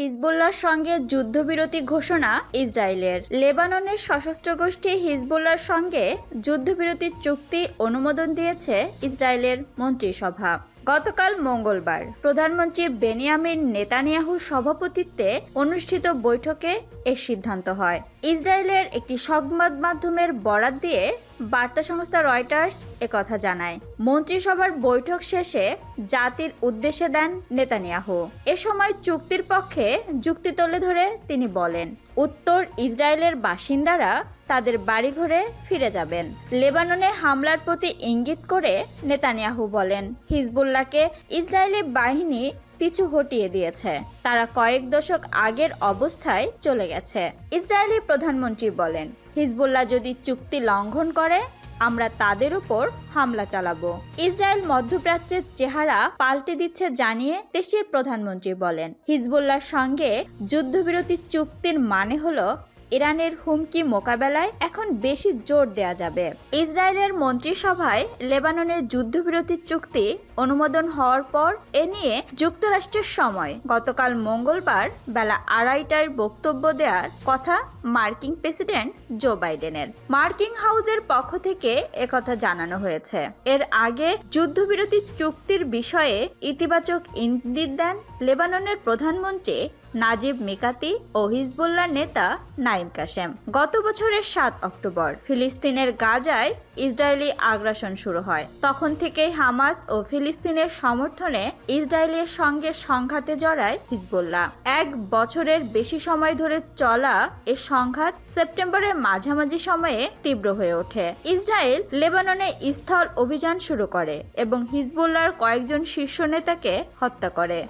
হিজবুল্লাহর সঙ্গে যুদ্ধবিরতি ঘোষণা ইসরায়েলের। লেবাননের সশস্ত্র গোষ্ঠী হিজবুল্লাহর সঙ্গে যুদ্ধবিরতির চুক্তি অনুমোদন দিয়েছে ইসরায়েলের মন্ত্রিসভা। গতকাল মঙ্গলবার প্রধানমন্ত্রী বেনিয়ামিন নেতানিয়াহুর সভাপতিত্বে অনুষ্ঠিত বৈঠকে এর সিদ্ধান্ত হয়। ইসরায়েলের একটি সংবাদ মাধ্যমের বরাত দিয়ে বার্তা সংস্থা রয়টার্স একথা জানায়। মন্ত্রিসভার বৈঠক শেষে জাতির উদ্দেশ্যে দেন নেতানিয়াহু। এ সময় চুক্তির পক্ষে যুক্তি তুলে ধরে তিনি বলেন, উত্তর ইসরায়েলের বাসিন্দারা তাদের বাড়িঘরে ফিরে যাবেন। লেবাননে হামলার প্রতি ইঙ্গিত করে নেতানিয়াহু বলেন, হিজবুল্লাহকে ইসরায়েলি বাহিনী পিছু হটিয়ে দিয়েছে। তারা কয়েক দশক আগের অবস্থায় চলে গেছে। ইসরায়েলি প্রধানমন্ত্রী বলেন, হিজবুল্লাহ যদি চুক্তি লঙ্ঘন করে, আমরা তাদের উপর হামলা চালাবো। ইসরায়েল মধ্যপ্রাচ্যের চেহারা পাল্টে দিচ্ছে জানিয়ে দেশের প্রধানমন্ত্রী বলেন, হিজবুল্লাহর সঙ্গে যুদ্ধবিরতি চুক্তির মানে হলো ইরানের হুমকি মোকাবেলায় এখন বেশি জোর দেয়া যাবে। ইসরায়েলের মন্ত্রিসভায় লেবাননের যুদ্ধবিরতি চুক্তি অনুমোদন হওয়ার পর এ নিয়ে যুক্তরাষ্ট্রের সময় গতকাল মঙ্গলবার বেলা আড়াইটার বক্তব্য দেওয়ার কথা মার্কিন প্রেসিডেন্ট জো বাইডেনের। মার্কিন হাউজের পক্ষ থেকে একথা জানানো হয়েছে। এর আগে যুদ্ধবিরতি চুক্তির বিষয়ে ইতিবাচক ইঙ্গিত দেন লেবাননের প্রধানমন্ত্রী নাজিব মিকাতি ও হিজবুল্লাহ নেতা নাইম কাশেম। গত বছরের সাত অক্টোবর ফিলিস্তিনের গাজায় ইসরায়েলি আগ্রাসন শুরু হয়। তখন থেকেই হামাস ও ফিলিস্তিনের সমর্থনে ইসরায়েলের সঙ্গে সংঘাতে জড়ায় হিজবুল্লাহ। এক বছরের বেশি সময় ধরে চলা এ সংঘাত সেপ্টেম্বরের মাঝামাঝি সময়ে তীব্র হয়ে ওঠে। ইসরায়েল লেবাননে স্থল অভিযান শুরু করে এবং হিজবুল্লাহর কয়েকজন শীর্ষ নেতাকে হত্যা করে।